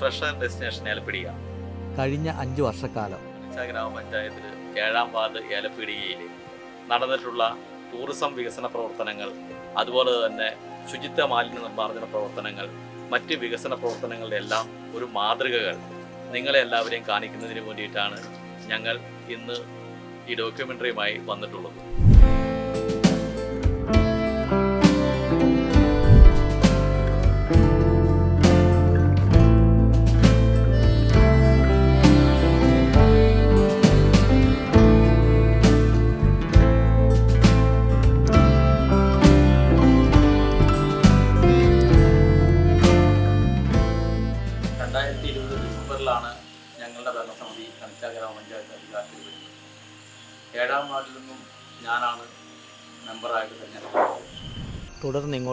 Fresher destination ഏലപ്പിടിയ കഴിഞ്ഞ അഞ്ചു വർഷക്കാലം. ഗ്രാമപഞ്ചായത്തിൽ ഏഴാം വാർഡ് ഏലപ്പിടിയിൽ നടന്നിട്ടുള്ള ടൂറിസം വികസന പ്രവർത്തനങ്ങൾ അതുപോലെ തന്നെ ശുചിത്വ മാലിന്യ നിർമ്മാർജന പ്രവർത്തനങ്ങൾ മറ്റ് വികസന പ്രവർത്തനങ്ങളുടെ എല്ലാം ഒരു മാതൃകകൾ നിങ്ങളെ എല്ലാവരെയും കാണിക്കുന്നതിന് വേണ്ടിയിട്ടാണ് ഞങ്ങൾ ഇന്ന് ഈ ഡോക്യുമെന്ററിയുമായി വന്നിട്ടുള്ളത്.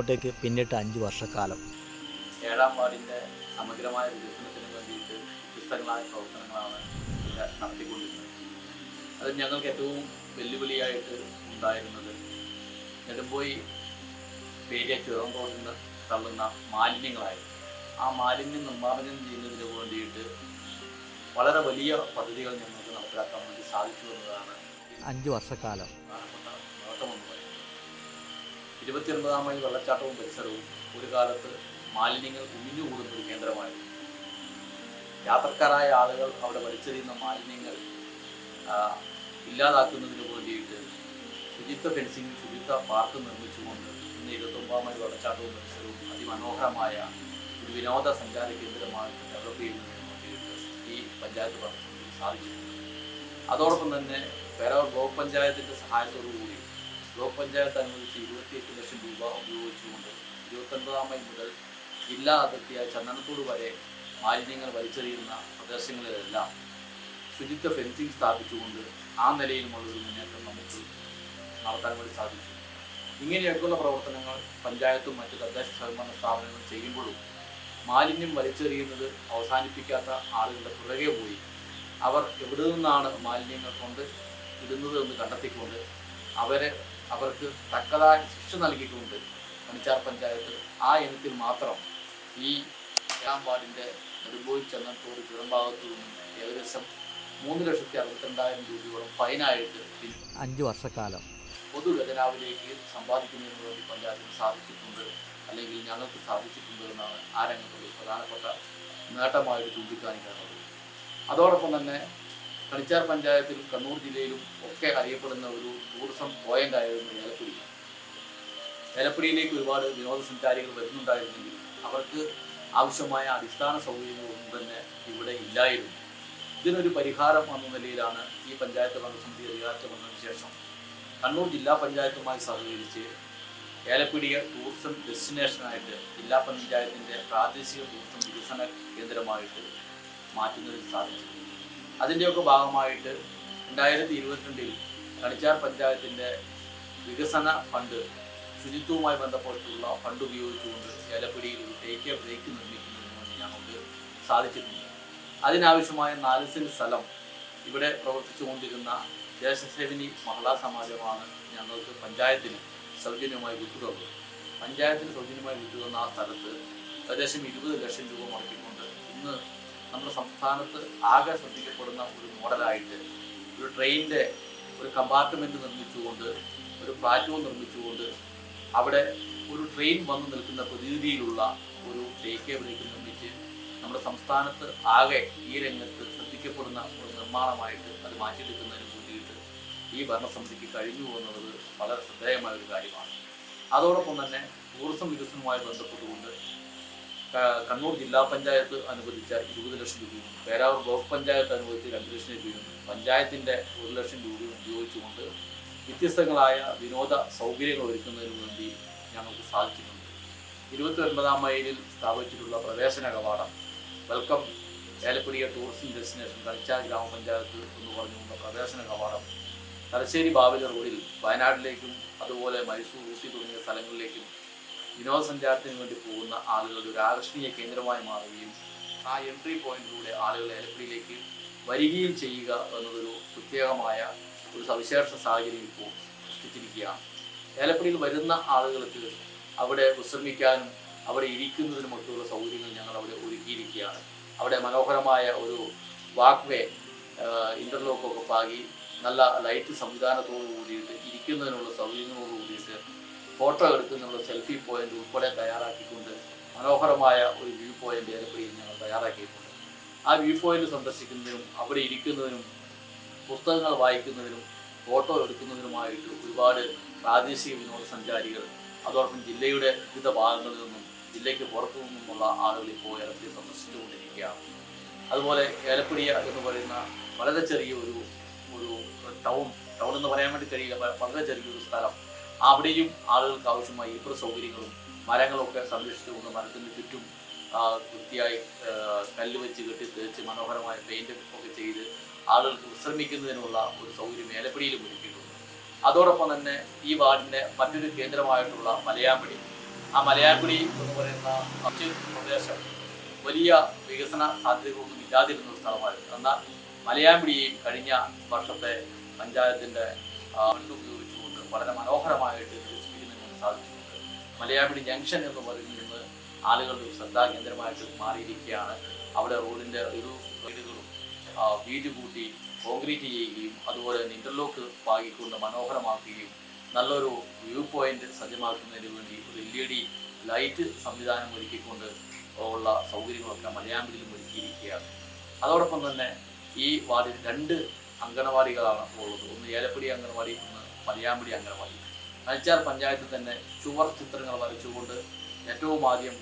തുടർന്ന് ഇങ്ങോട്ടേക്ക് പിന്നിട്ട് അഞ്ച് വർഷക്കാലം. ഏഴാം വാർഡിന്റെ സമഗ്രമായ വികസനത്തിന് വേണ്ടിയിട്ട് വ്യത്യസ്തങ്ങളായ പ്രവർത്തനങ്ങളാണ് നടത്തിക്കൊണ്ടിരുന്നത്. അത് ഞങ്ങൾക്ക് ഏറ്റവും വെല്ലുവിളിയായിട്ട് ഉണ്ടായിരുന്നത് നെടുമ്പോയി പേരിയ ചുരം റോഡിൽ നിന്ന് തള്ളുന്ന മാലിന്യങ്ങളായിരുന്നു ആ മാലിന്യം നിർമ്മാർജനം ചെയ്യുന്നതിന് വേണ്ടിയിട്ട് വളരെ വലിയ പദ്ധതികൾ ഞങ്ങൾക്ക് നടപ്പിലാക്കാൻ വേണ്ടി സാധിച്ചു എന്നതാണ് അഞ്ച് വർഷക്കാലം. പറയുന്നത് ഇരുപത്തിയൊൻപതാം മൈൽ വെള്ളച്ചാട്ടവും പരിസരവും ഒരു കാലത്ത് മാലിന്യങ്ങൾ കുമിഞ്ഞുകൂടുന്ന ഒരു കേന്ദ്രമായിരുന്നു. യാത്രക്കാരായ ആളുകൾ അവിടെ വലിച്ചെറിയുന്ന മാലിന്യങ്ങൾ ഇല്ലാതാക്കുന്നതിന് വേണ്ടിയിട്ട് ശുചിത്വ ഫെൻസിംഗ് ശുചിത്വ പാർക്ക് നിർമ്മിച്ചുകൊണ്ട് ഇന്ന് ഇരുപത്തൊമ്പതാം മൈൽ വെള്ളച്ചാട്ടവും പരിസരവും അതിമനോഹരമായ ഒരു വിനോദസഞ്ചാര കേന്ദ്രമായി ഡെവലപ്പ് ചെയ്യുന്നതിന് വേണ്ടിയിട്ട് ഈ പഞ്ചായത്ത് പ്രവർത്തനത്തിന് സാധിച്ചിട്ടുണ്ട്. അതോടൊപ്പം തന്നെ പേരാവൂർ ബ്ലോക്ക് പഞ്ചായത്തിന്റെ സഹായത്തോടു കൂടി ബ്ലോക്ക് പഞ്ചായത്ത് അനുവദിച്ച ഇരുപത്തിയെട്ട് ലക്ഷം രൂപ ഉപയോഗിച്ചുകൊണ്ട് ഇരുപത്തൊൻപതാം മൈൽ മുതൽ ജില്ലാ അതിർത്തിയായ ചന്ദനത്തോട് വരെ മാലിന്യങ്ങൾ വലിച്ചെറിയുന്ന പ്രദേശങ്ങളിലെല്ലാം ശുചിത്വ ഫെൻസിങ് സ്ഥാപിച്ചുകൊണ്ട് ആ നിലയിലുമുള്ള ഒരു മുന്നേറ്റം നമുക്ക് നടത്താൻ വേണ്ടി സാധിച്ചു. ഇങ്ങനെയൊക്കെയുള്ള പ്രവർത്തനങ്ങൾ പഞ്ചായത്തും മറ്റ് തദ്ദേശ സ്വയംഭരണ സ്ഥാപനങ്ങളും ചെയ്യുമ്പോഴും മാലിന്യം വലിച്ചെറിയുന്നത് അവസാനിപ്പിക്കാത്ത ആളുകളുടെ പുറകെ പോയി. അവർ എവിടെ നിന്നാണ് മാലിന്യങ്ങൾ കൊണ്ട് ഇടുന്നത് എന്ന് കണ്ടെത്തിക്കൊണ്ട് അവരെ അവർക്ക് തക്കതായ ശിക്ഷ നൽകിയിട്ടുണ്ട് മണിച്ചാർ പഞ്ചായത്ത് ആ ഇനത്തിൽ മാത്രം ഈ ഏഴാം വാർഡിന്റെ നെടുമ്പോയി ചെന്നത്തൂർ ചുരംഭാഗത്തു നിന്നും ഏകദേശം മൂന്ന് ലക്ഷത്തി അറുപത്തിരണ്ടായിരം രൂപയോളം ഫൈനായിട്ട് അഞ്ച് വർഷക്കാലം. പൊതുഖജനാവിലേക്ക് സമ്പാദിക്കുന്നതിന് വേണ്ടി പഞ്ചായത്തിന് സാധിച്ചിട്ടുണ്ട് അല്ലെങ്കിൽ ഞങ്ങൾക്ക് സാധിച്ചിട്ടുണ്ട് എന്നാണ് ആ രംഗത്തുള്ള പ്രധാനപ്പെട്ട നേട്ടമായിട്ട് ചൂണ്ടിക്കാണിക്കാറുള്ളത് അതോടൊപ്പം തന്നെ കണിച്ചാർ പഞ്ചായത്തിലും കണ്ണൂർ ജില്ലയിലും ഒക്കെ അറിയപ്പെടുന്ന ഒരു ടൂറിസം പോയിന്റ് ആയിരുന്നു ഏലപ്പുഴി ഏലപ്പുഴയിലേക്ക് ഒരുപാട് വിനോദസഞ്ചാരികൾ വരുന്നുണ്ടായിരുന്നെങ്കിൽ അവർക്ക് ആവശ്യമായ അടിസ്ഥാന സൗകര്യങ്ങളൊന്നും തന്നെ ഇവിടെ ഇല്ലായിരുന്നു. ഇതിനൊരു പരിഹാരം എന്ന നിലയിലാണ് ഈ പഞ്ചായത്ത് ഭരണസമിതി അധികാരത്തിൽ വന്നതിന് ശേഷം കണ്ണൂർ ജില്ലാ പഞ്ചായത്തുമായി സഹകരിച്ച് ഏലപ്പിടിയ ടൂറിസം ഡെസ്റ്റിനേഷനായിട്ട് ജില്ലാ പഞ്ചായത്തിന്റെ പ്രാദേശിക ടൂറിസം വികസന കേന്ദ്രമായിട്ട് മാറ്റുന്നതിന് സാധിച്ചു അതിന്റെയൊക്കെ ഭാഗമായിട്ട് രണ്ടായിരത്തി ഇരുപത്തിരണ്ടിൽ കണിച്ചാർ പഞ്ചായത്തിന്റെ വികസന ഫണ്ട് ശുചിത്വവുമായി ബന്ധപ്പെട്ടുള്ള ഫണ്ട് ഉപയോഗിച്ചുകൊണ്ട് ഏലപ്പിടിയിൽ ഒരു തേക്ക് ബ്രേക്ക് നിർമ്മിക്കുന്നതിന് ഞങ്ങൾക്ക് സാധിച്ചിട്ടുണ്ട്. അതിനാവശ്യമായ നാല് സെന്റ് സ്ഥലം ഇവിടെ പ്രവർത്തിച്ചുകൊണ്ടിരുന്ന ദേശസേവിനി മഹിളാ സമാജമാണ് ഞങ്ങൾക്ക് പഞ്ചായത്തിന് സൗജന്യമായി വിട്ടുതന്നത്. പഞ്ചായത്തിന് സൗജന്യമായി വിട്ടുതന്ന ആ സ്ഥലത്ത് ഏകദേശം ഇരുപത് ലക്ഷം രൂപ മുടക്കിക്കൊണ്ട് ഇന്ന് നമ്മുടെ സംസ്ഥാനത്ത് ആകെ ശ്രദ്ധിക്കപ്പെടുന്ന ഒരു മോഡലായിട്ട് ഒരു ട്രെയിനിന്റെ ഒരു കമ്പാർട്ട്മെന്റ് നിർമ്മിച്ചുകൊണ്ട് ഒരു പ്ലാറ്റ്ഫോം നിർമ്മിച്ചുകൊണ്ട് അവിടെ ഒരു ട്രെയിൻ വന്ന് നിൽക്കുന്ന പ്രതീതിയിലുള്ള ഒരു ടേക്ക് എ ബ്രേക്ക് നിർമ്മിച്ച് നമ്മുടെ സംസ്ഥാനത്ത് ആകെ ഈ രംഗത്ത് ശ്രദ്ധിക്കപ്പെടുന്ന ഒരു നിർമ്മാണമായിട്ട് അത് മാറ്റിയെടുക്കുന്നതിന് കൂട്ടിയിട്ട് ഈ ഭരണസമിതിക്ക് കഴിഞ്ഞു എന്നുള്ളത് വളരെ ശ്രദ്ധേയമായ ഒരു കാര്യമാണ്. അതോടൊപ്പം തന്നെ ടൂറിസം വികസനവുമായി ബന്ധപ്പെട്ടുകൊണ്ട് കണ്ണൂർ ജില്ലാ പഞ്ചായത്ത് അനുവദിച്ച ഇരുപത് ലക്ഷം രൂപയും പേരാവൂർ ബ്ലോക്ക് പഞ്ചായത്ത് അനുവദിച്ച രണ്ട് ലക്ഷം രൂപയും പഞ്ചായത്തിന്റെ ഒരു ലക്ഷം രൂപയും ഉപയോഗിച്ചുകൊണ്ട് വ്യത്യസ്തങ്ങളായ വിനോദ സൗകര്യങ്ങൾ ഒരുക്കുന്നതിന് വേണ്ടി ഞങ്ങൾക്ക് സാധിച്ചിട്ടുണ്ട്. ഇരുപത്തി ഒൻപതാം മൈലിൽ സ്ഥാപിച്ചിട്ടുള്ള പ്രവേശന കവാടം വെൽക്കം ഏലപ്പുരിയ ടൂറിസം ഡെസ്റ്റിനേഷൻ കളിച്ചാൽ ഗ്രാമപഞ്ചായത്ത് എന്ന് പറഞ്ഞുകൊണ്ട് പ്രവേശന കവാടം തലശ്ശേരി ബാബിലർ റോഡിൽ വയനാട്ടിലേക്കും അതുപോലെ മൈസൂർ ഊട്ടി തുടങ്ങിയ സ്ഥലങ്ങളിലേക്കും വിനോദസഞ്ചാരത്തിന് വേണ്ടി പോകുന്ന ആളുകളുടെ ഒരു ആകർഷണീയ കേന്ദ്രമായി മാറുകയും ആ എൻട്രി പോയിന്റിലൂടെ ആളുകളെ ഏലപ്പുരിയിലേക്ക് വരികയും ചെയ്യുക എന്നതൊരു പ്രത്യേകമായ ഒരു സവിശേഷ സാഹചര്യം ഇപ്പോൾ സൃഷ്ടിച്ചിരിക്കുകയാണ്. ഏലപ്പുരിയിൽ വരുന്ന ആളുകൾക്ക് അവിടെ വിശ്രമിക്കാനും അവിടെ ഇരിക്കുന്നതിനുമൊക്കെയുള്ള സൗകര്യങ്ങൾ ഞങ്ങൾ അവിടെ ഒരുക്കിയിരിക്കുകയാണ്. അവിടെ മനോഹരമായ ഒരു വാക്ക് വേ ഇന്റർലോക്കൊക്കെ പാകി നല്ല ലൈറ്റ് സംവിധാനത്തോടു കൂടിയിട്ട് ഇരിക്കുന്നതിനുള്ള സൗകര്യങ്ങളോട് കൂടിയിട്ട് ഫോട്ടോ എടുക്കുന്നതിനുള്ള സെൽഫി പോയിന്റ് ഉൾപ്പെടെ തയ്യാറാക്കിക്കൊണ്ട് മനോഹരമായ ഒരു വ്യൂ പോയിന്റ് ഏലപ്പുഴയിൽ ഞങ്ങൾ തയ്യാറാക്കിയിട്ടുണ്ട്. ആ വ്യൂ പോയിന്റ് സന്ദർശിക്കുന്നതിനും അവിടെ ഇരിക്കുന്നതിനും പുസ്തകങ്ങൾ വായിക്കുന്നതിനും ഫോട്ടോ എടുക്കുന്നതിനുമായിട്ട് ഒരുപാട് പ്രാദേശിക വിനോദസഞ്ചാരികൾ അതോടൊപ്പം ജില്ലയുടെ വിവിധ ഭാഗങ്ങളിൽ നിന്നും ജില്ലയ്ക്ക് പുറത്തു നിന്നുമുള്ള ആളുകൾ ഇപ്പോൾ ഏലപ്പുഴ സന്ദർശിച്ചുകൊണ്ടിരിക്കുകയാണ്. അതുപോലെ ഏലപ്പുഴ എന്ന് പറയുന്ന വളരെ ചെറിയ ഒരു ഒരു ടൗൺ ടൗൺ എന്ന് പറയാൻ വേണ്ടി കഴിയില്ല വളരെ ചെറിയൊരു സ്ഥലം അവിടെയും ആളുകൾക്ക് ആവശ്യമായ ഇരിപ്പിട സൗകര്യങ്ങളും മരങ്ങളൊക്കെ സംരക്ഷിച്ചുകൊണ്ട് മരത്തിന് ചുറ്റും വൃത്തിയായി കല്ല് വെച്ച് കെട്ടി തേച്ച് മനോഹരമായ പെയിന്റ് ഒക്കെ ചെയ്ത് ആളുകൾക്ക് വിശ്രമിക്കുന്നതിനുള്ള ഒരു സൗകര്യം ഏലപ്പടിയിലും ഒരുക്കിയിട്ടുണ്ട്. അതോടൊപ്പം തന്നെ ഈ വാർഡിന്റെ മറ്റൊരു കേന്ദ്രമായിട്ടുള്ള മലയാമ്പടി ആ മലയാമ്പടി എന്ന് പറയുന്ന പ്രദേശം വലിയ വികസന സാധ്യതകളൊന്നും ഇല്ലാതിരുന്ന ഒരു സ്ഥലമായിരുന്നു. എന്നാൽ മലയാമ്പിടിയെയും കഴിഞ്ഞ വർഷത്തെ പഞ്ചായത്തിന്റെ ഉപയോഗിച്ചുകൊണ്ട് വളരെ മനോഹരമായിട്ട് വികസിപ്പിക്കുന്നതിന് സാധിച്ചിട്ടുണ്ട്. മലയാമ്പിടി ജംഗ്ഷൻ എന്ന് പറയുന്നത് ആളുകളുടെ ഒരു ശ്രദ്ധാകേന്ദ്രമായിട്ട് മാറിയിരിക്കുകയാണ്. അവിടെ റോഡിന്റെ ഒരു വീടുകളും വീതി കൂട്ടി കോൺക്രീറ്റ് ചെയ്യുകയും അതുപോലെ തന്നെ ഇന്റർലോക്ക് പാകിക്കൊണ്ട് മനോഹരമാക്കുകയും നല്ലൊരു വ്യൂ പോയിന്റ് സജ്ജമാക്കുന്നതിന് വേണ്ടി ഒരു എൽ ഇ ഡി ലൈറ്റ് സംവിധാനം ഒരുക്കിക്കൊണ്ട് ഉള്ള സൗകര്യങ്ങളൊക്കെ മലയാമ്പിലും ഒരുക്കിയിരിക്കുകയാണ്. അതോടൊപ്പം തന്നെ ഈ വാർഡിൽ രണ്ട് അംഗനവാടികളാണ് ഉള്ളത്. ഒന്ന് ഏലപ്പടി അംഗനവാടി ഒന്ന് മലയാമ്പടി അംഗനവാടി. നൽച്ചാർ പഞ്ചായത്തിൽ തന്നെ ചുവർ ചിത്രങ്ങൾ വരച്ചുകൊണ്ട് ഏറ്റവും ആദ്യം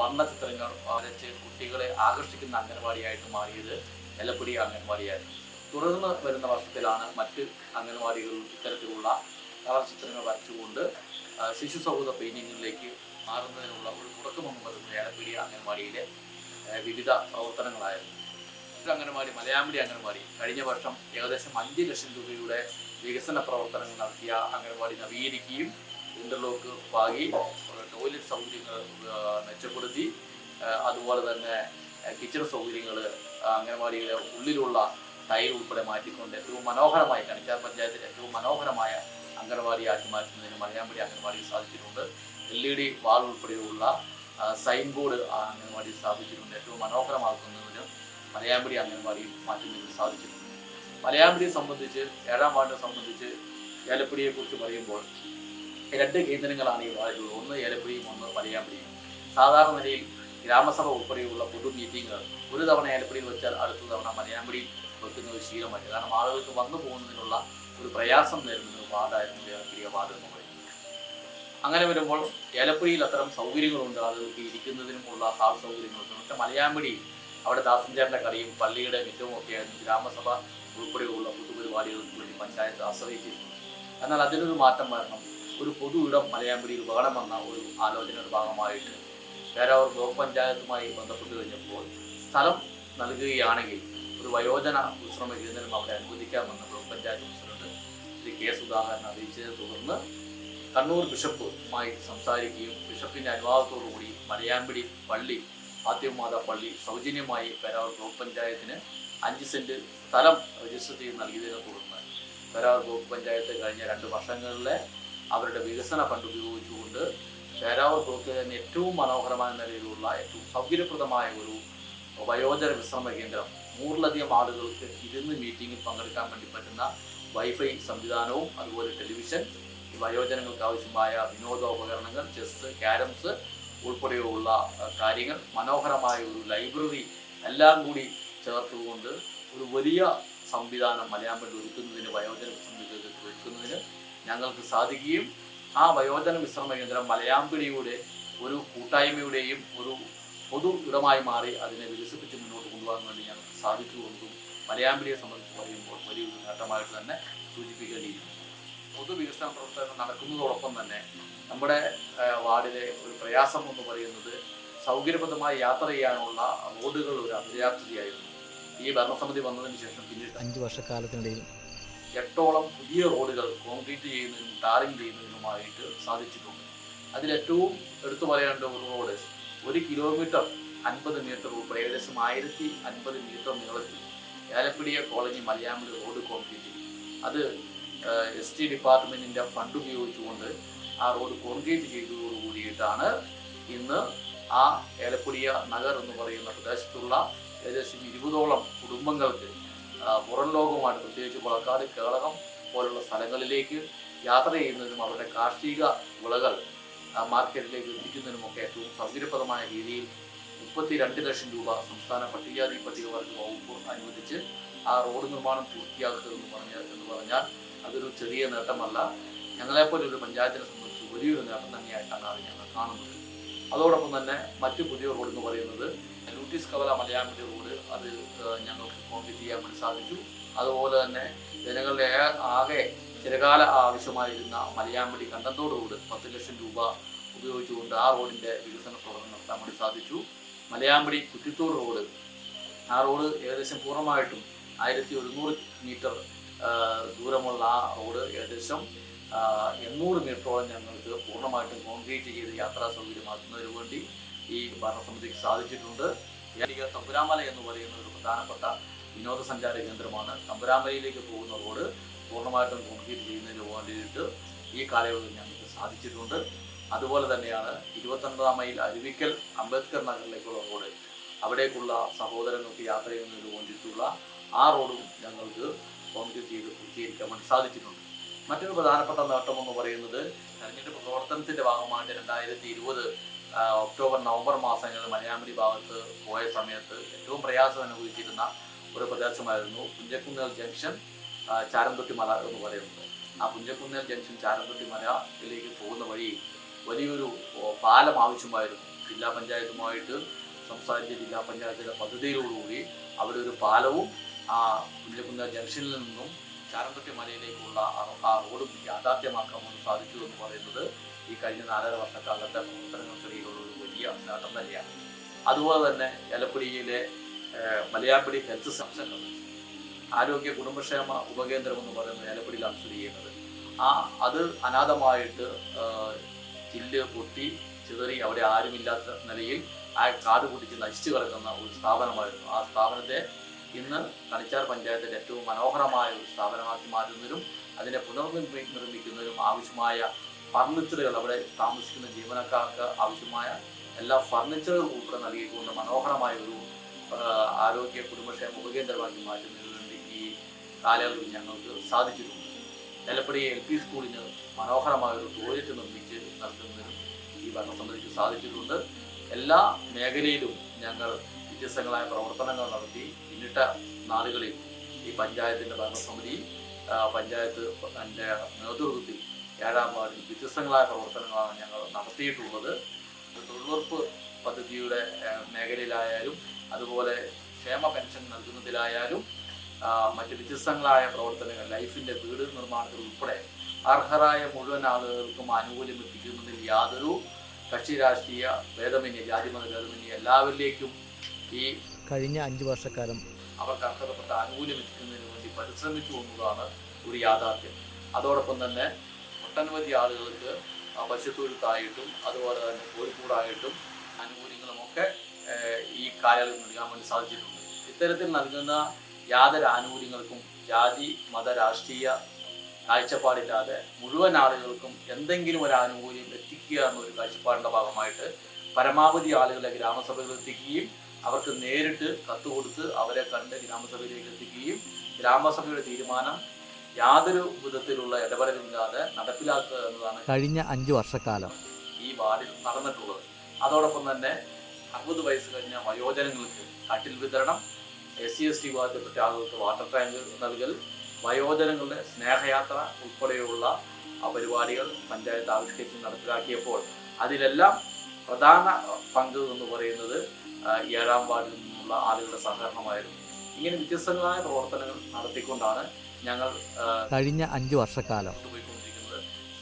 വർണ ചിത്രങ്ങൾ വരച്ച് കുട്ടികളെ ആകർഷിക്കുന്ന അംഗനവാടിയായിട്ട് മാറിയത് എലപ്പുടി അംഗനവാടിയായിരുന്നു. തുടർന്ന് വരുന്ന വർഷത്തിലാണ് മറ്റ് അംഗനവാടികളിൽ ഇത്തരത്തിലുള്ള കളർ ചിത്രങ്ങൾ വരച്ചുകൊണ്ട് ശിശു സൗഹൃദ പെയിന്റിങ്ങിലേക്ക് മാറുന്നതിനുള്ള ഒരു തുടക്കമെന്ന് പറയുന്നത് ഏലപ്പിടി അംഗനവാടിയിലെ വിവിധ പ്രവർത്തനങ്ങളായിരുന്നു. അംഗൻവാടി മലയാമ്പടി അംഗനവാടി കഴിഞ്ഞ വർഷം ഏകദേശം അഞ്ച് ലക്ഷം രൂപയുടെ വികസന പ്രവർത്തനങ്ങൾ നടത്തിയ അംഗൻവാടി നവീകരിക്കുകയും ഇന്റർലോക്ക് പാകി ടോയ്ലറ്റ് സൗകര്യങ്ങൾ മെച്ചപ്പെടുത്തി. അതുപോലെ തന്നെ കിച്ചൺ സൗകര്യങ്ങൾ അംഗൻവാടിയിലെ ഉള്ളിലുള്ള ടൈൽ ഉൾപ്പെടെ മാറ്റിക്കൊണ്ട് ഏറ്റവും മനോഹരമായി കണിച്ചാർ പഞ്ചായത്തിൽ ഏറ്റവും മനോഹരമായ അംഗനവാടിയാക്കി മാറ്റുന്നതിന് മലയാമ്പടി അംഗൻവാടിയിൽ സാധിച്ചിട്ടുണ്ട്. എൽ ഇ ഡി വാൾ ഉൾപ്പെടെയുള്ള സൈൻ ബോർഡ് ആ അംഗനവാടിയിൽ സ്ഥാപിച്ചിട്ടുണ്ട്. ഏറ്റവും മനോഹരമാക്കുന്നതിന് മലയാമ്പടി അംഗൻവാടിയിൽ മാറ്റുന്നതിന് സാധിച്ചിട്ടുണ്ട്. മലയാമ്പടിയെ സംബന്ധിച്ച് ഏഴാം വാർഡിനെ സംബന്ധിച്ച് ഏലപ്പുഴിയെ കുറിച്ച് പറയുമ്പോൾ രണ്ട് കേന്ദ്രങ്ങളാണ് ഈ വാർഡിലുള്ളത്. ഒന്ന് ഏലപ്പുഴിയും ഒന്ന് മലയാമ്പടിയും സാധാരണ നിലയിൽ ഗ്രാമസഭ ഉൾപ്പെടെയുള്ള പൊതു മീറ്റിങ്ങുകൾ ഒരു തവണ ഏലപ്പുഴിയിൽ വെച്ചാൽ അടുത്ത തവണ മലയാമ്പടി വെക്കുന്ന ഒരു ശീലമല്ല. കാരണം ആളുകൾക്ക് വന്നു പോകുന്നതിനുള്ള ഒരു പ്രയാസം നേരിടുന്ന ഒരു വാർഡായിരുന്നു ഏലപ്പുഴിയ വാർഡ് എന്ന് പറയുന്നത്. അങ്ങനെ വരുമ്പോൾ ഏലപ്പുഴയിൽ അത്തരം സൗകര്യങ്ങളുണ്ട്. ആളുകൾക്ക് ഇരിക്കുന്നതിനുമുള്ള ഹാൾ സൗകര്യങ്ങളുണ്ട്. പക്ഷേ മലയാമ്പടി അവിടെ ദാസഞ്ചാറിന്റെ കടയും പള്ളിയുടെ മിറ്റവും ഒക്കെയായിരുന്നു ഗ്രാമസഭ ഉൾപ്പെടെയുള്ള പൊതുപരിപാടികൾക്ക് വേണ്ടി പഞ്ചായത്ത് ആശ്രയിച്ചിരുന്നു. എന്നാൽ അതിനൊരു മാറ്റം വരണം. ഒരു പൊതു ഇടം മലയാമ്പടിയിൽ വേണമെന്ന ഒരു ആലോചനയുടെ ഭാഗമായിട്ട് പേരാവൂർ ബ്ലോക്ക് പഞ്ചായത്തുമായി ബന്ധപ്പെട്ട് കഴിഞ്ഞപ്പോൾ സ്ഥലം നൽകുകയാണെങ്കിൽ ഒരു വയോജന വിശ്രമ കേന്ദ്രം അവിടെ അനുവദിക്കാമെന്ന് block panchayat president Shri K Sudhakaran അറിയിച്ചതിനെ തുടർന്ന് കണ്ണൂർ ബിഷപ്പുമായി സംസാരിക്കുകയും ബിഷപ്പിന്റെ അനുവാദത്തോടുകൂടി മലയാമ്പിടി പള്ളി ആദ്യമാതാ പള്ളി സൗജന്യമായി പേരാവൂർ ബ്ലോക്ക് പഞ്ചായത്തിന് അഞ്ച് സെന്റ് സ്ഥലം രജിസ്റ്റർ ചെയ്ത് നൽകിയതിനെ തുടർന്ന് പേരാർ ബ്ലോക്ക് പഞ്ചായത്ത് കഴിഞ്ഞ രണ്ട് വർഷങ്ങളിലെ അവരുടെ വികസന ഫണ്ട് ഉപയോഗിച്ചുകൊണ്ട് പേരാവൂർ ബ്ലോക്കിൽ തന്നെ ഏറ്റവും മനോഹരമായ നിലയിലുള്ള ഏറ്റവും സൗകര്യപ്രദമായ ഒരു വയോജന വിശ്രമ കേന്ദ്രം നൂറിലധികം ആളുകൾക്ക് ഇരുന്ന് മീറ്റിംഗിൽ പങ്കെടുക്കാൻ വേണ്ടി പറ്റുന്ന വൈഫൈ സംവിധാനവും അതുപോലെ ടെലിവിഷൻ വയോജനങ്ങൾക്ക് ആവശ്യമായ വിനോദോപകരണങ്ങൾ ചെസ് ക്യാരംസ് ഉൾപ്പെടെയുള്ള കാര്യങ്ങൾ മനോഹരമായ ഒരു ലൈബ്രറി എല്ലാം കൂടി ചേർത്തുകൊണ്ട് ഒരു വലിയ സംവിധാനം മലയാമ്പള്ളി ഒരുക്കുന്നതിന് വയോജന വിശ്രമ കേന്ദ്രത്തിൽ ഒരുക്കുന്നതിന് ഞങ്ങൾക്ക് സാധിക്കുകയും ആ വയോജന വിശ്രമ കേന്ദ്രം മലയാമ്പിടിയുടെ ഒരു കൂട്ടായ്മയുടെയും ഒരു പൊതു ഇടമായി മാറി അതിനെ വികസിപ്പിച്ച് മുന്നോട്ട് കൊണ്ടുപോകാൻ വേണ്ടി ഞങ്ങൾക്ക് സാധിച്ചുകൊണ്ടും മലയാമ്പിടിയെ സംബന്ധിച്ച് പറയുമ്പോൾ വലിയൊരു നേട്ടമായിട്ട് തന്നെ സൂചിപ്പിക്കേണ്ടിയിരുന്നു പൊതുവികസന പ്രവർത്തനങ്ങൾ നടക്കുന്നതോടൊപ്പം തന്നെ നമ്മുടെ വാർഡിലെ ഒരു പ്രയാസം എന്ന് പറയുന്നത് സൗകര്യപ്രദമായി യാത്ര ചെയ്യാനുള്ള റോഡുകൾ ഒരു അപര്യാപ്തതയായിരുന്നു ഈ ഭരണസമിതി വന്നതിന് ശേഷം പിന്നീട് അഞ്ച് വർഷക്കാലത്തിനിടയിൽ എട്ടോളം പുതിയ റോഡുകൾ കോൺക്രീറ്റ് ചെയ്യുന്നതിനും ടാറിംഗ് ചെയ്യുന്നതിനുമായിട്ട് സാധിച്ചിട്ടുണ്ട്. അതിലേറ്റവും എടുത്തു പറയേണ്ട ഒരു റോഡ് ഒരു കിലോമീറ്റർ അൻപത് മീറ്റർ ഉൾപ്പെടെ ഏകദേശം ആയിരത്തി അൻപത് മീറ്റർ നീളത്തിൽ ഏലപ്പിടിയ കോളനി മലയാമിൽ റോഡ് കോൺക്രീറ്റ് അത് എസ് ടി ഡിപ്പാർട്ട്മെന്റിന്റെ ഫണ്ട് ഉപയോഗിച്ചുകൊണ്ട് ആ റോഡ് കോൺക്രീറ്റ് ചെയ്തതോടു കൂടിയിട്ടാണ് ഇന്ന് ആ ഏലപ്പുടിയ നഗർ എന്ന് പറയുന്ന പ്രദേശത്തുള്ള ഏകദേശം ഇരുപതോളം കുടുംബങ്ങൾക്ക് പുറം ലോകവുമായിട്ട് പ്രത്യേകിച്ച് കൊളക്കാട് കേളകം പോലുള്ള സ്ഥലങ്ങളിലേക്ക് യാത്ര ചെയ്യുന്നതിനും അവരുടെ കാർഷിക വിളകൾ മാർക്കറ്റിലേക്ക് എത്തിക്കുന്നതിനുമൊക്കെ ഏറ്റവും സൗകര്യപ്രദമായ രീതിയിൽ മുപ്പത്തി രണ്ട് ലക്ഷം രൂപ സംസ്ഥാന പട്ടികജാതി പട്ടികവർഗ വകുപ്പ് അനുവദിച്ച് ആ റോഡ് നിർമ്മാണം പൂർത്തിയാക്കുക എന്ന് പറഞ്ഞ എന്ന് പറഞ്ഞാൽ അതൊരു ചെറിയ നേട്ടമല്ല. ഞങ്ങളെപ്പോലെ ഒരു പഞ്ചായത്തിനെ സംബന്ധിച്ച് വലിയൊരു നേട്ടം തന്നെയായിട്ടാണ് അത് ഞങ്ങൾ കാണുന്നത്. അതോടൊപ്പം തന്നെ മറ്റു പുതിയ റോഡ് എന്ന് പറയുന്നത് ലൂട്ടിസ് കവല മലയാമ്പതി റോഡ് അത് ഞങ്ങൾക്ക് കോൺക്രീറ്റ് ചെയ്യാൻ വേണ്ടി സാധിച്ചു. അതുപോലെ തന്നെ ജനങ്ങളുടെ ആകെ ചിരകാല ആവശ്യമായിരുന്ന മലയാമ്പടി കണ്ടന്തോട് റോഡ് പത്ത് ലക്ഷം രൂപ ഉപയോഗിച്ചുകൊണ്ട് ആ റോഡിന്റെ വികസന പ്രവർത്തനം നടത്താൻ വേണ്ടി സാധിച്ചു. മലയാമ്പടി കുറ്റിത്തൂർ റോഡ് ആ റോഡ് ഏകദേശം പൂർണമായിട്ടും ആയിരത്തി ഒരുന്നൂറ് മീറ്റർ ദൂരമുള്ള ആ റോഡ് ഏകദേശം എണ്ണൂറ് മീറ്ററോളം ഞങ്ങൾക്ക് പൂർണമായിട്ടും കോൺക്രീറ്റ് ചെയ്ത് യാത്രാ സൗകര്യമാക്കുന്നതിന് വേണ്ടി ഈ ഭരണസമിതിക്ക് സാധിച്ചിട്ടുണ്ട്. ഏലിക തമ്പുരാമല എന്ന് പറയുന്ന ഒരു പ്രധാനപ്പെട്ട വിനോദസഞ്ചാര കേന്ദ്രമാണ്. തമ്പുരാമലയിലേക്ക് പോകുന്ന റോഡ് പൂർണമായിട്ടും കോൺക്രീറ്റ് ചെയ്യുന്നതിന് വേണ്ടിയിട്ട് ഈ കാലയളവിൽ ഞങ്ങൾക്ക് സാധിച്ചിട്ടുണ്ട്. അതുപോലെ തന്നെയാണ് ഇരുപത്തൊൻപതാം മൈൽ അരുവിക്കൽ അംബേദ്കർ നഗറിലേക്കുള്ള റോഡ്. അവിടേക്കുള്ള സഹോദരങ്ങൾക്ക് യാത്ര ചെയ്യുന്നതിന് വേണ്ടിയിട്ടുള്ള ആ റോഡും ഞങ്ങൾക്ക് കോൺക്രീറ്റ് ചെയ്ത് പൂർത്തീകരിക്കാൻ വേണ്ടി സാധിച്ചിട്ടുണ്ട്. മറ്റൊരു പ്രധാനപ്പെട്ട നേട്ടം എന്ന് പറയുന്നത് തെരഞ്ഞെടുപ്പ് പ്രവർത്തനത്തിന്റെ ഭാഗമായിട്ട് രണ്ടായിരത്തി ഇരുപത് ഒക്ടോബർ നവംബർ മാസങ്ങളിൽ മലയാമ്പലി ഭാഗത്ത് പോയ സമയത്ത് ഏറ്റവും പ്രയാസം അനുഭവിച്ചിരുന്ന ഒരു പ്രദേശമായിരുന്നു പുഞ്ചക്കുന്നേൽ ജംഗ്ഷൻ ചാരംതൊട്ടി മല എന്ന് പറയുന്നത്. ആ പുഞ്ചക്കുന്നേൽ ജംഗ്ഷൻ ചാരംതൊട്ടി മലയിലേക്ക് പോകുന്ന വഴി വലിയൊരു പാലം ആവശ്യമായിരുന്നു. ജില്ലാ പഞ്ചായത്തുമായിട്ട് സംസാരിച്ച ജില്ലാ പഞ്ചായത്തിന്റെ പദ്ധതിയിലോടുകൂടി അവിടെ ഒരു പാലവും ആ പുഞ്ചക്കുന്നേൽ ജംഗ്ഷനിൽ നിന്നും ചാരംതൊട്ടി മലയിലേക്കുള്ള ആ- റോഡും യാഥാർത്ഥ്യമാക്കാൻ സാധിച്ചു എന്ന് പറയുന്നത് ഈ കഴിഞ്ഞ നാലര വർഷക്കാലത്തെ പ്രവർത്തനങ്ങൾക്കിടയിലുള്ള ഒരു വലിയ നേട്ടം തന്നെയാണ്. അതുപോലെ തന്നെ എലപ്പുടിയിലെ മലയാപ്പിടി ഹെൽത്ത് സെന്റർ ആരോഗ്യ കുടുംബക്ഷേമ ഉപകേന്ദ്രം എന്ന് പറയുന്നത് ഏലപ്പടിയിലാണ് സ്ഥിതി ചെയ്യുന്നത്. ആ അത് അനാഥമായിട്ട് ചില്ല് പൊട്ടി ചിതറി അവിടെ ആരുമില്ലാത്ത നിലയിൽ ആ കാട് പൊട്ടിച്ച് നശിച്ചു കിടക്കുന്ന ഒരു സ്ഥാപനമായിരുന്നു. ആ സ്ഥാപനത്തെ ഇന്ന് കണിച്ചാർ പഞ്ചായത്തിന്റെ ഏറ്റവും മനോഹരമായ ഒരു സ്ഥാപനമാക്കി മാറ്റുന്നതിനും അതിനെ പുനർനിർമ്മി നിർമ്മിക്കുന്നതിനും ആവശ്യമായ ഫർണിച്ചറുകൾ അവിടെ താമസിക്കുന്ന ജീവനക്കാർക്ക് ആവശ്യമായ എല്ലാ ഫർണിച്ചറുകളും ഉൾപ്പെടെ നൽകിക്കൊണ്ട് മനോഹരമായ ഒരു ആരോഗ്യ കുടുംബക്ഷേമ ഉപകേന്ദ്രമാക്കി മാറ്റുന്നതിന് വേണ്ടി ഈ കാലയളവിൽ ഞങ്ങൾക്ക് സാധിച്ചിട്ടുണ്ട്. എലപ്പടി എൽ പി സ്കൂളിന് മനോഹരമായ ഒരു ടോയ്ലറ്റ് നിർമ്മിച്ച് നൽകുന്നതിനും ഈ ഭരണസമിതിക്ക് സാധിച്ചിട്ടുണ്ട്. എല്ലാ മേഖലയിലും ഞങ്ങൾ വ്യത്യസ്തങ്ങളായ പ്രവർത്തനങ്ങൾ നടത്തി. പിന്നിട്ട നാളുകളിൽ ഈ പഞ്ചായത്തിന്റെ ഭരണസമിതി പഞ്ചായത്ത് എന്റെ നേതൃത്വത്തിൽ ഏഴാം വാർഡിൽ വ്യത്യസ്തങ്ങളായ പ്രവർത്തനങ്ങളാണ് ഞങ്ങൾ നടത്തിയിട്ടുള്ളത്. തൊഴിലുറപ്പ് പദ്ധതിയുടെ മേഖലയിലായാലും അതുപോലെ ക്ഷേമ പെൻഷൻ നൽകുന്നതിലായാലും മറ്റ് വ്യത്യസ്തങ്ങളായ പ്രവർത്തനങ്ങൾ ലൈഫിന്റെ വീട് നിർമ്മാണത്തിൽ ഉൾപ്പെടെ അർഹരായ മുഴുവൻ ആളുകൾക്കും ആനുകൂല്യം എത്തിക്കുന്നതിൽ യാതൊരു കക്ഷി രാഷ്ട്രീയ ഭേദമന്യേ ജാതിമത ഭേദമന്യേ എല്ലാവരിലേക്കും ഈ കഴിഞ്ഞ അഞ്ച് വർഷക്കാലം അവർക്ക് അർഹതപ്പെട്ട ആനുകൂല്യം എത്തിക്കുന്നതിന് വേണ്ടി പരിശ്രമിച്ചു ഒരു യാഥാർത്ഥ്യം. അതോടൊപ്പം തന്നെ ഒട്ടനവധി ആളുകൾക്ക് പശുത്തൊഴുത്തായിട്ടും അതുപോലെ തന്നെ കോഴിക്കൂടായിട്ടും ആനുകൂല്യങ്ങളുമൊക്കെ ഈ കാലയളവിൽ നൽകാൻ വേണ്ടി സാധിച്ചിട്ടുണ്ട്. ഇത്തരത്തിൽ നൽകുന്ന യാതൊരു ആനുകൂല്യങ്ങൾക്കും ജാതി മത രാഷ്ട്രീയ കാഴ്ചപ്പാടില്ലാതെ മുഴുവൻ ആളുകൾക്കും എന്തെങ്കിലും ഒരു ആനുകൂല്യം എത്തിക്കുക എന്നൊരു കാഴ്ചപ്പാടിന്റെ ഭാഗമായിട്ട് പരമാവധി ആളുകളെ ഗ്രാമസഭകളിൽ എത്തിക്കുകയും അവർക്ക് നേരിട്ട് കത്ത് കൊടുത്ത് അവരെ കണ്ട് ഗ്രാമസഭയിലേക്ക് എത്തിക്കുകയും ഗ്രാമസഭയുടെ തീരുമാനം യാതൊരു വിധത്തിലുള്ള ഇടപെടലില്ലാതെ നടപ്പിലാക്കുക എന്നതാണ് കഴിഞ്ഞ അഞ്ച് വർഷക്കാലം. ഈ വാർഡിൽ നടന്നിട്ടുള്ളത്. അതോടൊപ്പം തന്നെ അറുപത് വയസ്സ് കഴിഞ്ഞ വയോജനങ്ങൾക്ക് കട്ടിൽ വിതരണം എസ് സി എസ് ടി വിഭാഗത്തിൽപ്പെട്ട ആളുകൾക്ക് വാട്ടർ ടാങ്ക് നൽകൽ വയോജനങ്ങളുടെ സ്നേഹയാത്ര ഉൾപ്പെടെയുള്ള ആ പരിപാടികൾ പഞ്ചായത്ത് ആവിഷ്കരിച്ച് നടപ്പിലാക്കിയപ്പോൾ അതിലെല്ലാം പ്രധാന പങ്ക് എന്ന് പറയുന്നത് ഏഴാം വാർഡിൽ നിന്നുള്ള ആളുകളുടെ സഹകരണമായിരുന്നു. ഇങ്ങനെ വ്യത്യസ്തങ്ങളായ പ്രവർത്തനങ്ങൾ നടത്തിക്കൊണ്ടാണ് ഞങ്ങൾ കഴിഞ്ഞ അഞ്ച് വർഷക്കാലം.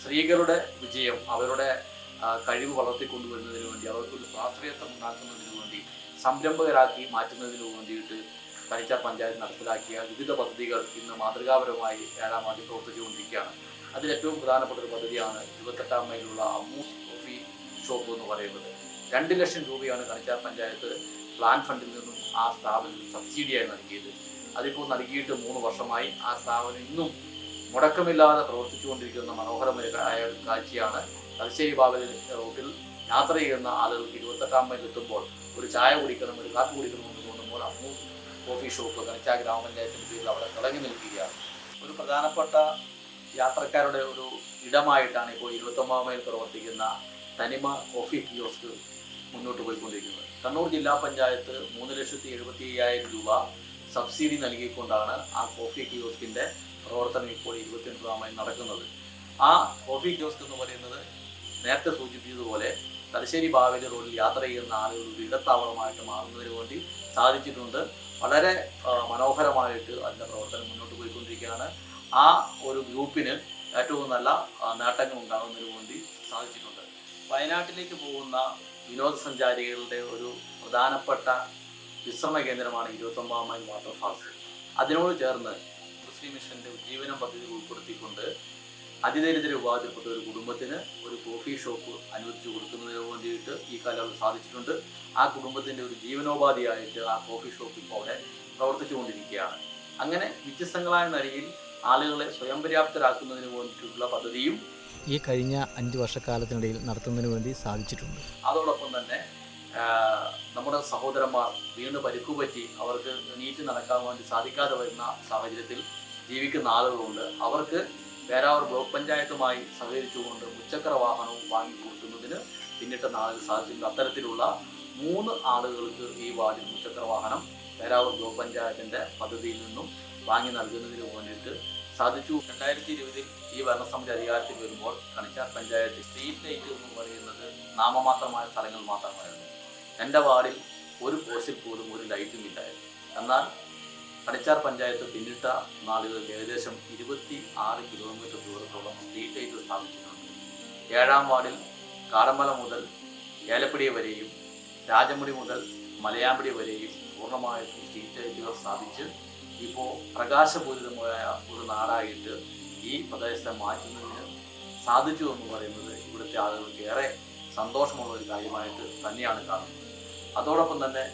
സ്ത്രീകളുടെ വിജയം അവരുടെ കഴിവ് വളർത്തിക്കൊണ്ടുവരുന്നതിന് വേണ്ടി അവർക്കൊരു സ്വാശ്രയത്വം ഉണ്ടാക്കുന്നതിന് വേണ്ടി സംരംഭകരാക്കി മാറ്റുന്നതിന് വേണ്ടിയിട്ട് കരിച്ച പഞ്ചായത്ത് നടപ്പിലാക്കിയ വിവിധ പദ്ധതികൾ ഇന്ന് മാതൃകാപരമായി ഏഴാം ആണ്ടി പ്രവർത്തിച്ചുകൊണ്ടിരിക്കുകയാണ്. അതിൽ ഏറ്റവും പ്രധാനപ്പെട്ട ഒരു പദ്ധതിയാണ് ഇരുപത്തെട്ടാം മൈലുള്ള അമൂസ് കോഫി ഷോപ്പ് എന്ന് പറയുന്നത്. രണ്ട് ലക്ഷം രൂപയാണ് കണിച്ചാർ പഞ്ചായത്ത് പ്ലാൻ ഫണ്ടിൽ നിന്നും ആ സ്ഥാപനം സബ്സിഡിയായി നൽകിയത്. അതിപ്പോൾ നൽകിയിട്ട് മൂന്ന് വർഷമായി ആ സ്ഥാപനം ഇന്നും മുടക്കമില്ലാതെ പ്രവർത്തിച്ചുകൊണ്ടിരിക്കുന്ന മനോഹരമായ കാഴ്ചയാണ് തലശ്ശേരി ബാബൽ റൂട്ടിൽ യാത്ര ചെയ്യുന്ന ആളുകൾക്ക് ഇരുപത്തെട്ടാം മൈൽ എത്തുമ്പോൾ ഒരു ചായ കുടിക്കണം ഒരു കാപ്പി കുടിക്കണം എന്ന് തോന്നുമ്പോൾ അമ്മൂ കോഫി ഷോപ്പ് കണിച്ച ഗ്രാമപഞ്ചായത്തിന്റെ പേരിൽ അവിടെ തിളങ്ങി നിൽക്കുകയാണ്. ഒരു പ്രധാനപ്പെട്ട യാത്രക്കാരുടെ ഒരു ഇടമായിട്ടാണ് ഇപ്പോൾ ഇരുപത്തൊമ്പതാം മൈൽ പ്രവർത്തിക്കുന്ന തനിമ കോഫി കിയോസ്ക് മുന്നോട്ട് പോയിക്കൊണ്ടിരിക്കുന്നത്. കണ്ണൂർ ജില്ലാ പഞ്ചായത്ത് മൂന്ന് ലക്ഷത്തി എഴുപത്തി അയ്യായിരം രൂപ സബ്സിഡി നൽകിക്കൊണ്ടാണ് ആ കോഫി കിയോസ്കിന്റെ പ്രവർത്തനം ഇപ്പോൾ ഇരുപത്തിയൊൻപതാമായി നടക്കുന്നത്. ആ കോഫി കിയോസ്ക് എന്ന് പറയുന്നത് നേരത്തെ സൂചിപ്പിച്ചതുപോലെ തലശ്ശേരി ബാവേലി റോഡിൽ യാത്ര ചെയ്യുന്ന ആളുകൾ ഒരു ഇടത്താവളമായിട്ട് മാറുന്നതിന് വേണ്ടി സാധിച്ചിട്ടുണ്ട്. വളരെ മനോഹരമായിട്ട് അതിന്റെ പ്രവർത്തനം മുന്നോട്ട് പോയിക്കൊണ്ടിരിക്കുകയാണ്. ആ ഒരു ഗ്രൂപ്പിന് ഏറ്റവും നല്ല നേട്ടങ്ങൾ ഉണ്ടാകുന്നതിന് വേണ്ടി സാധിച്ചിട്ടുണ്ട്. വയനാട്ടിലേക്ക് പോകുന്ന വിനോദസഞ്ചാരികളുടെ ഒരു പ്രധാനപ്പെട്ട വിശ്രമ കേന്ദ്രമാണ് ഇരുപത്തൊമ്പതാം മൈൽ വാട്ടർഫാൾസ് അതിനോട് ചേർന്ന് മുസ്ലിം മിഷന്റെ ഉജ്ജീവനം പദ്ധതി ഉൾപ്പെടുത്തിക്കൊണ്ട് അതിദരിദ്ര വിഭാഗത്തിൽപ്പെട്ട ഒരു കുടുംബത്തിന് ഒരു കോഫി ഷോപ്പ് അനുവദിച്ചു കൊടുക്കുന്നതിന് വേണ്ടിയിട്ട് ഈ കാലയളവ് സാധിച്ചിട്ടുണ്ട്. ആ കുടുംബത്തിന്റെ ഒരു ജീവനോപാധിയായിട്ട് ആ കോഫി ഷോപ്പ് ഇപ്പോൾ അവിടെ പ്രവർത്തിച്ചുകൊണ്ടിരിക്കുകയാണ്. അങ്ങനെ വ്യത്യസ്തങ്ങളായ നിലയിൽ ആളുകളെ സ്വയം പര്യാപ്തരാക്കുന്നതിന് വേണ്ടിയിട്ടുള്ള പദ്ധതിയും ഈ കഴിഞ്ഞ അഞ്ച് വർഷക്കാലത്തിനിടയിൽ നടത്തുന്നതിന് വേണ്ടി സാധിച്ചിട്ടുണ്ട്. അതോടൊപ്പം തന്നെ നമ്മുടെ സഹോദരന്മാർ വീണ്ടും പരിക്കുപറ്റി അവർക്ക് നീറ്റ് നടക്കാൻ വേണ്ടി സാധിക്കാതെ വരുന്ന സാഹചര്യത്തിൽ ജീവിക്കുന്ന ആളുകളുണ്ട്. അവർക്ക് പേരാവൂർ ബ്ലോക്ക് പഞ്ചായത്തുമായി സഹകരിച്ചുകൊണ്ട് മുച്ചക്ര വാഹനവും വാങ്ങി കൊടുക്കുന്നതിന് പിന്നിട്ട നാളിൽ സാധിച്ചിട്ടുണ്ട്. അത്തരത്തിലുള്ള മൂന്ന് ആളുകൾക്ക് ഈ വാർഡിൽ മുച്ചക്ര വാഹനം വേരാവൂർ ബ്ലോക്ക് പഞ്ചായത്തിന്റെ പദ്ധതിയിൽ നിന്നും വാങ്ങി നൽകുന്നതിന് വേണ്ടിയിട്ട് സാധിച്ചു. രണ്ടായിരത്തി ഇരുപതിൽ ഈ ഭരണസമിതി അധികാരത്തിൽ വരുമ്പോൾ കണിച്ചാർ പഞ്ചായത്ത് സ്ട്രീറ്റ് ലൈറ്റ് എന്ന് പറയുന്നത് നാമമാത്രമായ സ്ഥലങ്ങൾ മാത്രമായിരുന്നു. എന്റെ വാർഡിൽ ഒരു പോസ്റ്റിൽ പോലും ഒരു ലൈറ്റും ഇല്ലായിരുന്നു. എന്നാൽ കടച്ചാർ പഞ്ചായത്ത് പിന്നിട്ട നാളുകളിൽ ഏകദേശം ഇരുപത്തി ആറ് കിലോമീറ്റർ ദൂരത്തോളം സ്ട്രീറ്റ് ലൈറ്റ് സ്ഥാപിച്ചിട്ടുണ്ട്. ഏഴാം വാർഡിൽ കാടമല മുതൽ ഏലപ്പിടി വരെയും രാജമുടി മുതൽ മലയാമ്പടി വരെയും പൂർണമായിട്ടും സ്ട്രീറ്റ് ലൈറ്റുകൾ സ്ഥാപിച്ച് ഇപ്പോൾ പ്രകാശപൂരിതമായ ഒരു നാടായിട്ട് ഈ പ്രദേശത്തെ മാറ്റുന്നതിന് സാധിച്ചു എന്ന് പറയുന്നത് ഇവിടുത്തെ ആളുകൾക്ക് ഏറെ സന്തോഷമുള്ള ഒരു കാര്യമായിട്ട് തന്നെയാണ് കാണുന്നത്. അതോടൊപ്പം തന്നെ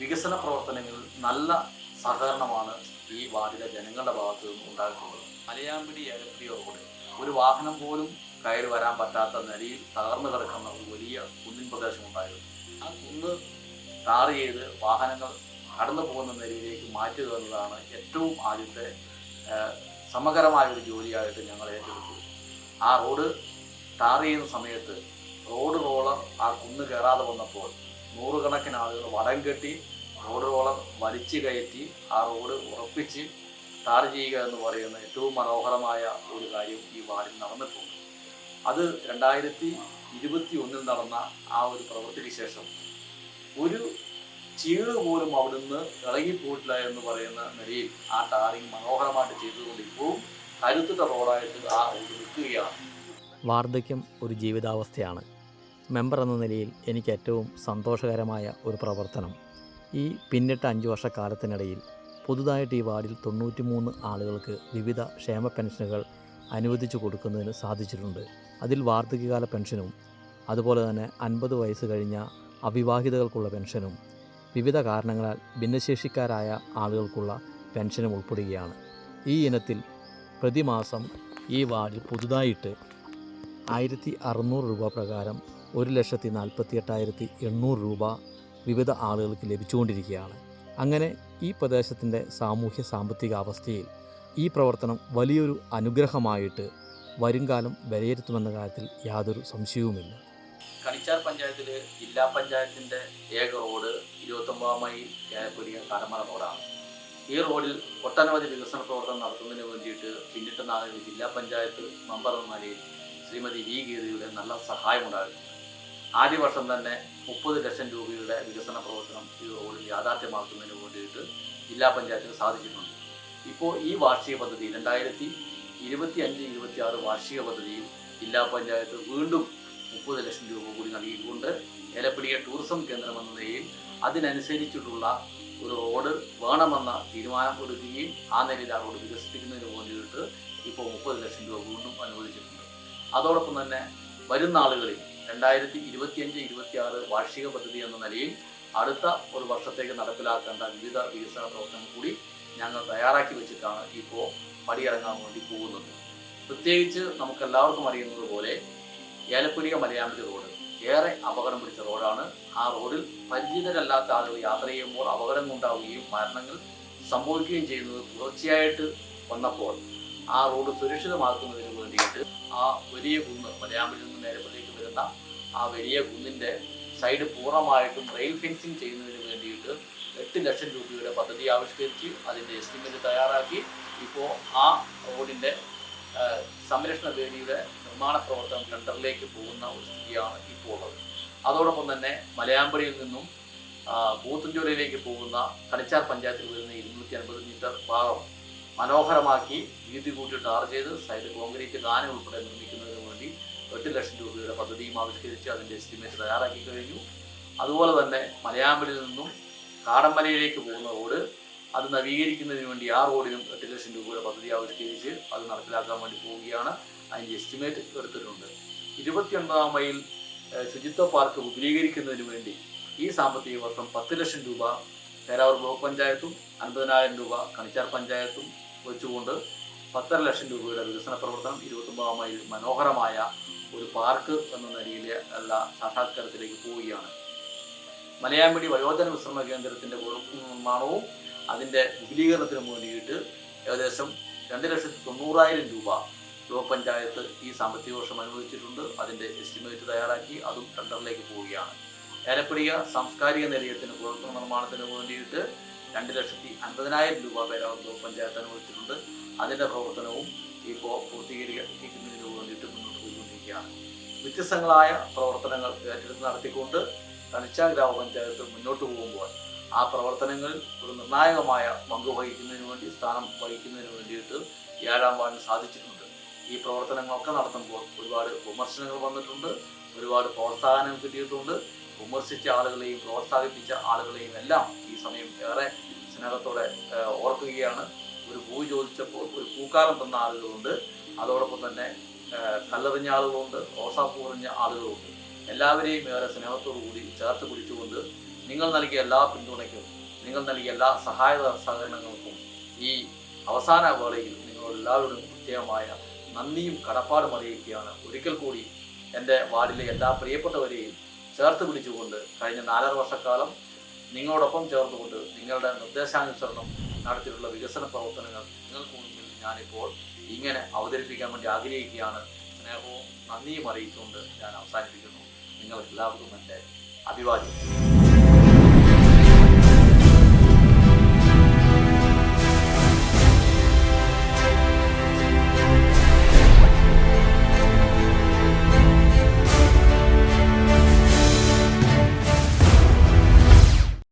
വികസന പ്രവർത്തനങ്ങളിൽ നല്ല സഹകരണമാണ് ഈ വാർഡിലെ ജനങ്ങളുടെ ഭാഗത്തു നിന്നും ഉണ്ടായിട്ടുള്ളത്. മലയാമ്പിടി ഏലപ്പിടി റോഡ്. ഒരു വാഹനം പോലും കയറി വരാൻ പറ്റാത്ത നിലയിൽ തകർന്നു കിടക്കുന്ന ഒരു വലിയ കുന്നിൻ പ്രദേശം ഉണ്ടായിരുന്നു. ആ കുന്ന് ടാർ ചെയ്ത് വാഹനങ്ങൾ കടന്നു പോകുന്ന നിലയിലേക്ക് മാറ്റുക എന്നതാണ് ഏറ്റവും ആദ്യത്തെ സമഗ്രമായ ഒരു ജോലിയായിട്ട് ഞങ്ങൾ ഏറ്റെടുത്തു ആ റോഡ് ടാർ ചെയ്യുന്ന സമയത്ത് റോഡ് റോളർ ആ കുന്ന് കയറാതെ വന്നപ്പോൾ നൂറുകണക്കിന് ആളുകൾ വടം കെട്ടി റോഡുകളോളം വലിച്ചു കയറ്റി ആ റോഡ് ഉറപ്പിച്ച് ടാർ ചെയ്യുക എന്ന് പറയുന്ന ഏറ്റവും മനോഹരമായ ഒരു കാര്യം ഈ വാർഡിൽ നടന്നിട്ടുണ്ട്. അത് രണ്ടായിരത്തി ഇരുപത്തി ഒന്നിൽ നടന്ന ആ ഒരു പ്രവൃത്തിക്ക് ശേഷം ഒരു ചീട് പോലും അവിടുന്ന് ഇളകിപ്പോയിട്ടില്ല എന്ന് പറയുന്ന നിലയിൽ ആ ടാറിങ് മനോഹരമായിട്ട് ചെയ്തുകൊണ്ട് ഇപ്പോഴും കരുത്തുറ്റ റോഡായിട്ട് ആ റോഡ് നിൽക്കുകയാണ്. വാർദ്ധക്യം ഒരു ജീവിതാവസ്ഥയാണ്. മെമ്പർ എന്ന നിലയിൽ എനിക്ക് ഏറ്റവും സന്തോഷകരമായ ഒരു പ്രവർത്തനം. ഈ പിന്നിട്ട അഞ്ച് വർഷക്കാലത്തിനിടയിൽ പുതുതായിട്ട് ഈ വാർഡിൽ തൊണ്ണൂറ്റി മൂന്ന് ആളുകൾക്ക് വിവിധ ക്ഷേമ പെൻഷനുകൾ അനുവദിച്ചു കൊടുക്കുന്നതിന് സാധിച്ചിട്ടുണ്ട്. അതിൽ വാർദ്ധക്യകാല പെൻഷനും അതുപോലെ തന്നെ അൻപത് വയസ്സ് കഴിഞ്ഞ അവിവാഹിതകൾക്കുള്ള പെൻഷനും വിവിധ കാരണങ്ങളാൽ ഭിന്നശേഷിക്കാരായ ആളുകൾക്കുള്ള പെൻഷനും ഉൾപ്പെടുകയാണ്. ഈ ഇനത്തിൽ പ്രതിമാസം ഈ വാർഡിൽ പുതുതായിട്ട് ആയിരത്തി അറുന്നൂറ് രൂപ പ്രകാരം ഒരു ലക്ഷത്തി നാൽപ്പത്തി എട്ടായിരത്തി എണ്ണൂറ് രൂപ വിവിധ ആളുകൾക്ക് ലഭിച്ചുകൊണ്ടിരിക്കുകയാണ്. അങ്ങനെ ഈ പ്രദേശത്തിന്റെ സാമൂഹ്യ സാമ്പത്തിക അവസ്ഥയിൽ ഈ പ്രവർത്തനം വലിയൊരു അനുഗ്രഹമായിട്ട് വരുംകാലം വിലയിരുത്തുമെന്ന കാര്യത്തിൽ യാതൊരു സംശയവുമില്ല. കണിച്ചാർ പഞ്ചായത്തിൽ ജില്ലാ പഞ്ചായത്തിന്റെ ഏക റോഡ് ഇരുപത്തൊമ്പതാം മൈൽ കേരപ്പുരിയ കരമല റോഡാണ്. ഈ റോഡിൽ ഒട്ടനവധി വികസന പ്രവർത്തനം നടത്തുന്നതിന് വേണ്ടിയിട്ട് പിന്നിട്ട നാളിൽ ജില്ലാ പഞ്ചായത്ത് മെമ്പർ ശ്രീമതി വി ഗീതയുടെ നല്ല സഹായമുണ്ടായിരുന്നു. ആദ്യ വർഷം തന്നെ മുപ്പത് ലക്ഷം രൂപയുടെ വികസന പ്രവർത്തനം ഈ റോഡിൽ യാഥാർത്ഥ്യമാക്കുന്നതിന് വേണ്ടിയിട്ട് ജില്ലാ പഞ്ചായത്തിന് സാധിച്ചിട്ടുണ്ട്. ഇപ്പോൾ ഈ വാർഷിക പദ്ധതി രണ്ടായിരത്തി ഇരുപത്തി അഞ്ച് ഇരുപത്തി ആറ് വാർഷിക പദ്ധതിയിൽ ജില്ലാ പഞ്ചായത്ത് വീണ്ടും മുപ്പത് ലക്ഷം രൂപ കൂടി നൽകിക്കൊണ്ട് ഏലപ്പിടിയെ ടൂറിസം കേന്ദ്രം എന്ന നിലയിൽ അതിനനുസരിച്ചിട്ടുള്ള ഒരു റോഡ് വേണമെന്ന തീരുമാനം കൊടുക്കുകയും ആ നിലയിൽ ആ റോഡ് വികസിപ്പിക്കുന്നതിന് വേണ്ടിയിട്ട് ഇപ്പോൾ മുപ്പത് ലക്ഷം രൂപ വീണ്ടും അനുവദിച്ചിട്ടുണ്ട്. അതോടൊപ്പം തന്നെ വരുന്ന ആളുകളിൽ രണ്ടായിരത്തി ഇരുപത്തിയഞ്ച് ഇരുപത്തി ആറ് വാർഷിക പദ്ധതി എന്ന നിലയിൽ അടുത്ത ഒരു വർഷത്തേക്ക് നടപ്പിലാക്കേണ്ട വിവിധ വികസന പ്രവർത്തനങ്ങൾ കൂടി ഞങ്ങൾ തയ്യാറാക്കി വെച്ചിട്ടാണ് ഇപ്പോൾ പടിയിറങ്ങാൻ വേണ്ടി പോകുന്നത്. പ്രത്യേകിച്ച് നമുക്ക് എല്ലാവർക്കും അറിയുന്നത് പോലെ ഏലപ്പുലിക മലയാമ്പതി റോഡ് ഏറെ അപകടം പിടിച്ച റോഡാണ്. ആ റോഡിൽ പരിചിതരല്ലാത്ത ആളുകൾ യാത്ര ചെയ്യുമ്പോൾ അപകടം ഉണ്ടാവുകയും മരണങ്ങൾ സംഭവിക്കുകയും ചെയ്യുന്നത് തുടർച്ചയായിട്ട് വന്നപ്പോൾ ആ റോഡ് സുരക്ഷിതമാക്കുന്നതിന് വേണ്ടിയിട്ട് ആ വലിയ കുന്ന് മലയാമ്പലിൽ നിന്ന് നേരപ്പത്തേക്ക് വരുന്ന ആ വലിയ കുന്നിന്റെ സൈഡ് പൂർണമായിട്ടും റെയിൽ ഫെൻസിങ് ചെയ്യുന്നതിന് വേണ്ടിയിട്ട് എട്ട് ലക്ഷം രൂപയുടെ പദ്ധതി ആവിഷ്കരിച്ച് അതിന്റെ എസ്റ്റിമേറ്റ് തയ്യാറാക്കി. ഇപ്പോൾ ആ റോഡിന്റെ സംരക്ഷണ വേദിയുടെ നിർമ്മാണ പ്രവർത്തനം ടെൻഡറിലേക്ക് പോകുന്ന ഒരു സ്ഥിതിയാണ് ഇപ്പോൾ ഉള്ളത്. അതോടൊപ്പം തന്നെ മലയാമ്പടിയിൽ നിന്നും കൂത്തുംചോലയിലേക്ക് പോകുന്ന കണിച്ചാർ പഞ്ചായത്തിൽ വരുന്ന ഇരുന്നൂറ്റി അൻപത് മീറ്റർ ഭാഗം മനോഹരമാക്കി വീതി കൂട്ടി ടാർ ചെയ്ത് സൈഡ് കോൺക്രീറ്റ് കാന ഉൾപ്പെടെ നിർമ്മിക്കുന്നതിന് എട്ട് ലക്ഷം രൂപയുടെ പദ്ധതിയും ആവിഷ്കരിച്ച് അതിന്റെ എസ്റ്റിമേറ്റ് തയ്യാറാക്കി കഴിഞ്ഞു. അതുപോലെ തന്നെ മലയാമ്പലിൽ നിന്നും കാടമ്പലയിലേക്ക് പോകുന്ന റോഡ് അത് നവീകരിക്കുന്നതിന് വേണ്ടി ആ റോഡിനും എട്ട് ലക്ഷം രൂപയുടെ പദ്ധതി ആവിഷ്കരിച്ച് അത് നടപ്പിലാക്കാൻ വേണ്ടി പോവുകയാണ് അതിന്റെ എസ്റ്റിമേറ്റ് എടുത്തിട്ടുണ്ട്. ഇരുപത്തിയൊൻപതാം മൈൽ ശുചിത്വ പാർക്ക് വിപുലീകരിക്കുന്നതിന് വേണ്ടി ഈ സാമ്പത്തിക വർഷം പത്ത് ലക്ഷം രൂപ പേരാവൂർ ബ്ലോക്ക് പഞ്ചായത്തും അൻപതിനായിരം രൂപ കണിച്ചാർ പഞ്ചായത്തും വെച്ചുകൊണ്ട് പത്തര ലക്ഷം രൂപയുടെ വികസന പ്രവർത്തനം ഇരുപത്തൊമ്പതാം മൈൽ മനോഹരമായ ഒരു പാർക്ക് എന്ന നിലയിൽ ഉള്ള സാക്ഷാത്കാരത്തിലേക്ക് പോവുകയാണ്. മലയാമ്പടി വയോജന വിശ്രമ കേന്ദ്രത്തിന്റെ നിർമ്മാണവും അതിന്റെ വിപുലീകരണത്തിനും വേണ്ടിയിട്ട് ഏകദേശം രണ്ട് ലക്ഷത്തി തൊണ്ണൂറായിരം രൂപ ബ്ലോക്ക് പഞ്ചായത്ത് ഈ സാമ്പത്തിക വർഷം അനുവദിച്ചിട്ടുണ്ട്. അതിന്റെ എസ്റ്റിമേറ്റ് തയ്യാറാക്കി അതും ടെണ്ടറിലേക്ക് പോവുകയാണ്. ഏലപ്പടിക സാംസ്കാരിക നിലയത്തിന് പുറത്തു നിർമ്മാണത്തിന് വേണ്ടിയിട്ട് രണ്ട് ലക്ഷത്തി അൻപതിനായിരം രൂപ പേരാവൂർ ബ്ലോക്ക് പഞ്ചായത്ത് അനുവദിച്ചിട്ടുണ്ട്. അതിന്റെ പ്രവർത്തനവും ഇപ്പോൾ പൂർത്തീകരിക്കുന്നതിന് വേണ്ടിയിട്ട് മുന്നോട്ട് പോയിക്കൊണ്ടിരിക്കുകയാണ് വ്യത്യസ്തങ്ങളായ പ്രവർത്തനങ്ങൾ ഏറ്റെടുത്ത് നടത്തിക്കൊണ്ട് തനിച്ച ഗ്രാമപഞ്ചായത്ത് മുന്നോട്ട് പോകുമ്പോൾ ആ പ്രവർത്തനങ്ങളിൽ ഒരു നിർണായകമായ പങ്ക് വഹിക്കുന്നതിന് വേണ്ടി സ്ഥാനം വഹിക്കുന്നതിന് വേണ്ടിയിട്ട് ഏഴാം വാർഡിന് സാധിച്ചിട്ടുണ്ട്. ഈ പ്രവർത്തനങ്ങളൊക്കെ നടത്തുമ്പോൾ ഒരുപാട് വിമർശനങ്ങൾ വന്നിട്ടുണ്ട് ഒരുപാട് പ്രോത്സാഹനം കിട്ടിയിട്ടുണ്ട്. വിമർശിച്ച ആളുകളെയും പ്രോത്സാഹിപ്പിച്ച ആളുകളെയും എല്ലാം ഈ സമയം ഏറെ സ്നേഹത്തോടെ ഓർക്കുകയാണ്. ഒരു പൂ ചോദിച്ചപ്പോൾ ഒരു പൂക്കാലം തന്ന ആളുകളുണ്ട്. അതോടൊപ്പം തന്നെ കല്ലെറിഞ്ഞ ആളുകളുണ്ട് ഓസാപ്പ് എറിഞ്ഞ ആളുകളുണ്ട്. എല്ലാവരെയും ഏറെ സ്നേഹത്തോടു കൂടി ചേർത്ത് പിടിച്ചുകൊണ്ട് നിങ്ങൾ നൽകിയ എല്ലാ പിന്തുണയ്ക്കും നിങ്ങൾ നൽകിയ എല്ലാ സഹായ സഹകരണങ്ങൾക്കും ഈ അവസാന വേളയിൽ നിങ്ങളോട് എല്ലാവരോടും പ്രത്യേകമായ നന്ദിയും കടപ്പാടും അറിയിക്കുകയാണ്. ഒരിക്കൽ കൂടി എന്റെ വാർഡിലെ എല്ലാ പ്രിയപ്പെട്ടവരെയും ചേർത്ത് പിടിച്ചുകൊണ്ട് കഴിഞ്ഞ നാലര വർഷക്കാലം നിങ്ങളോടൊപ്പം ചേർന്നുകൊണ്ട് നിങ്ങളുടെ നിർദ്ദേശാനുസരണം നടത്തിയിട്ടുള്ള വികസന പ്രവർത്തനങ്ങൾ നിങ്ങൾക്ക് മുന്നിൽ ഞാനിപ്പോൾ ഇങ്ങനെ അവതരിപ്പിക്കാൻ വേണ്ടി ആഗ്രഹിക്കുകയാണ്. സ്നേഹവും നന്ദിയും അറിയിച്ചുകൊണ്ട് ഞാൻ അവസാനിപ്പിക്കുന്നു. നിങ്ങൾക്ക് എല്ലാവർക്കും എന്റെ അഭിവാദ്യം